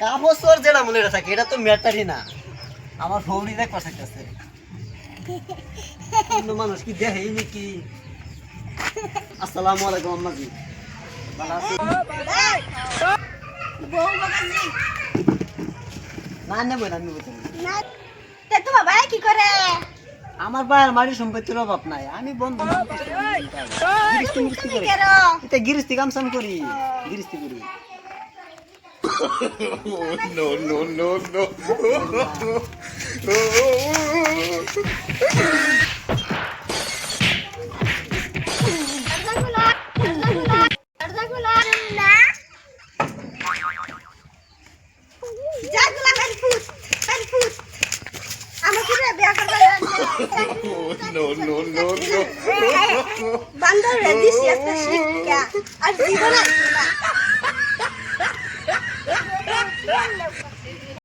কাবছর যেটা মনে থাকে এটা তো ম্যাটারই না। আমার গৌরী দেখ পাঠাইতেছে অন্য মানুষ কি নাকি আসসালামু আলাইকুম আম্মাজি। ভালো আছি বউ বাবাজি না নেব না নেব তুমি না। তে তোমার ভাই কি করে? আমার বায়ের মারি সম্পত্তির অভাব নাই আমি বন্ধু। গিরিস্তি মিরিস্তি তুমি করি? কেরো। এটা গিরিস্তি কাম সাম করি গিরিস্তি করি। রে বিয়া করবা no, no, no, no. বান্দর রে দিছি একটা শিক্ষা। আর জীবন আসবে না